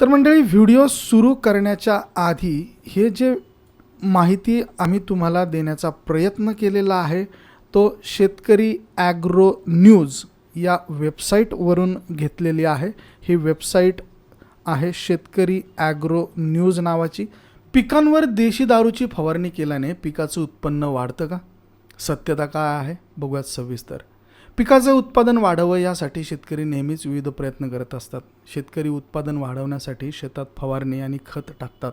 तर मंडळी व्हिडिओ सुरू करण्याच्या आधी हे जे माहिती आम्ही तुम्हाला देण्याचा प्रयत्न केलेला आहे तो शेतकरी ॲग्रो न्यूज या वेबसाईटवरून घेतलेली आहे. ही वेबसाईट आहे शेतकरी ॲग्रो न्यूज नावाची. पिकांवर देशी दारूची फवारणी केल्याने पिकाचं उत्पन्न वाढतं का? सत्यता काय आहे? बघूयात सविस्तर. पिकाचं उत्पादन वाढावं यासाठी शेतकरी नेहमीच विविध प्रयत्न करत असतात. शेतकरी उत्पादन वाढवण्यासाठी शेतात फवारणी आणि खत टाकतात.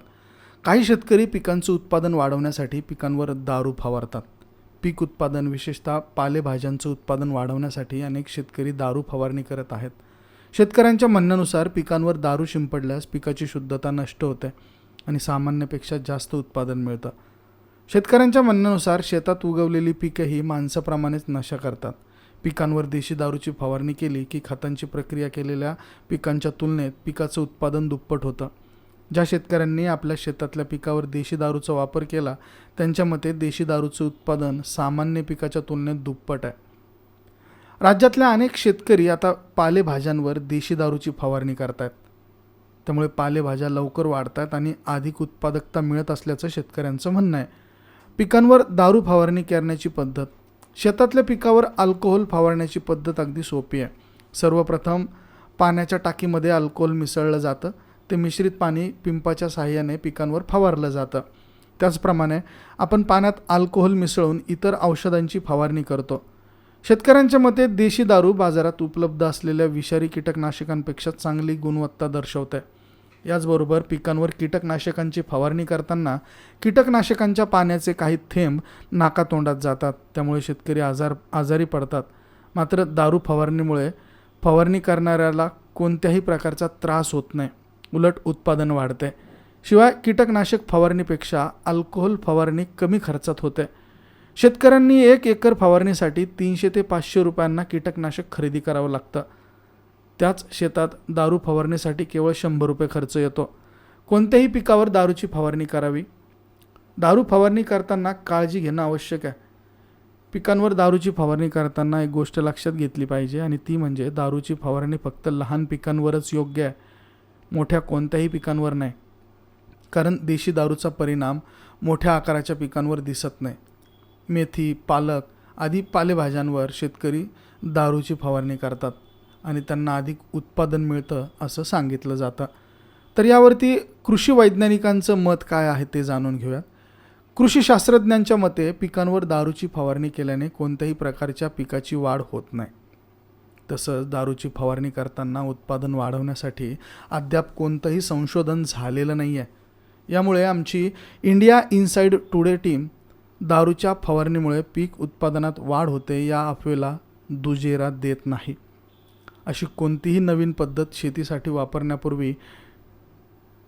काही शेतकरी पिकांचं उत्पादन वाढवण्यासाठी पिकांवर दारू फवारतात. पीक उत्पादन विशेषतः पालेभाज्यांचं उत्पादन वाढवण्यासाठी अनेक शेतकरी दारू फवारणी करत आहेत. शेतकऱ्यांच्या म्हणण्यानुसार पिकांवर दारू शिंपडल्यास पिकाची शुद्धता नष्ट होते आणि सामान्यपेक्षा जास्त उत्पादन मिळतं. शेतकऱ्यांच्या म्हणण्यानुसार शेतात उगवलेली पिकंही माणसाप्रमाणेच नशा करतात. पिकांवर देशी दारूची फवारणी केली की खतांची प्रक्रिया केलेल्या पिकांच्या तुलनेत पिकाचं उत्पादन दुप्पट होतं. ज्या शेतकऱ्यांनी आपल्या शेतातल्या पिकावर देशी दारूचा वापर केला त्यांच्या मते देशी दारूचं उत्पादन सामान्य पिकाच्या तुलनेत दुप्पट आहे. राज्यातल्या अनेक शेतकरी आता पालेभाज्यांवर देशी दारूची फवारणी करतायत. त्यामुळे पालेभाज्या लवकर वाढतात आणि अधिक उत्पादकता मिळत असल्याचं शेतकऱ्यांचं म्हणणं आहे. पिकांवर दारू फवारणी करण्याची पद्धत शेतातल्या पिकावर अल्कोहोल फवारण्याची पद्धत अगदी सोपी आहे. सर्वप्रथम पाण्याच्या टाकीमध्ये अल्कोहोल मिसळलं जातं. ते मिश्रित पाणी पिंपाच्या साहाय्याने पिकांवर फवारलं जातं. त्याचप्रमाणे आपण पाण्यात अल्कोहोल मिसळून इतर औषधांची फवारणी करतो. शेतकऱ्यांच्या मते देशी दारू बाजारात उपलब्ध असलेल्या विषारी कीटकनाशकांपेक्षा चांगली गुणवत्ता दर्शवते. याचबरोबर पिकांवर कीटकनाशकांची फवारणी करताना कीटकनाशकांच्या पाण्याचे काही थेंब नाकातोंडात जातात. त्यामुळे शेतकरी आजार आजारी पडतात. मात्र दारू फवारणीमुळे फवारणी करणाऱ्याला कोणत्याही प्रकारचा त्रास होत नाही. उलट उत्पादन वाढते. शिवाय कीटकनाशक फवारणीपेक्षा अल्कोहोल फवारणी कमी खर्चात होते. शेतकऱ्यांनी एक एकर फवारणीसाठी तीनशे ते पाचशे रुपयांना कीटकनाशक खरेदी करावं लागतं. त्याच शेतात दारू फवारणीसाठी केवळ शंभर रुपये खर्च येतो. कोणत्याही पिकावर दारूची फवारणी करावी. दारू फवारणी करताना काळजी घेणं आवश्यक आहे. पिकांवर दारूची फवारणी करताना एक गोष्ट लक्षात घेतली पाहिजे आणि ती म्हणजे दारूची फवारणी फक्त लहान पिकांवरच योग्य आहे. मोठ्या कोणत्याही पिकांवर नाही. कारण देशी दारूचा परिणाम मोठ्या आकाराच्या पिकांवर दिसत नाही. मेथी पालक आदी पालेभाज्यांवर शेतकरी दारूची फवारणी करतात. आणि त्यांना अधिक उत्पादन मिळतं असं सांगितलं जातं. तर यावरती कृषी वैज्ञानिकांचं मत काय आहे ते जाणून घेऊयात. कृषी शास्त्रज्ञांच्या मते पिकांवर दारूची फवारणी केल्याने कोणत्याही प्रकारच्या पिकाची वाढ होत नाही. तसंच दारूची फवारणी करताना उत्पादन वाढवण्यासाठी अद्याप कोणतंही संशोधन झालेलं नाही आहे यामुळे आमची इंडिया इनसाइड टुडे टीम दारूच्या फवारणीमुळे पीक उत्पादनात वाढ होते या अफवेला दुजेरा देत नाही. अशी कोणतीही नवीन पद्धत शेतीसाठी वापरण्यापूर्वी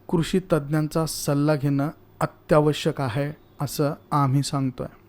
कृषी तज्ज्ञांचा सल्ला घेणं अत्यावश्यक आहे असं आम्ही सांगतो आहे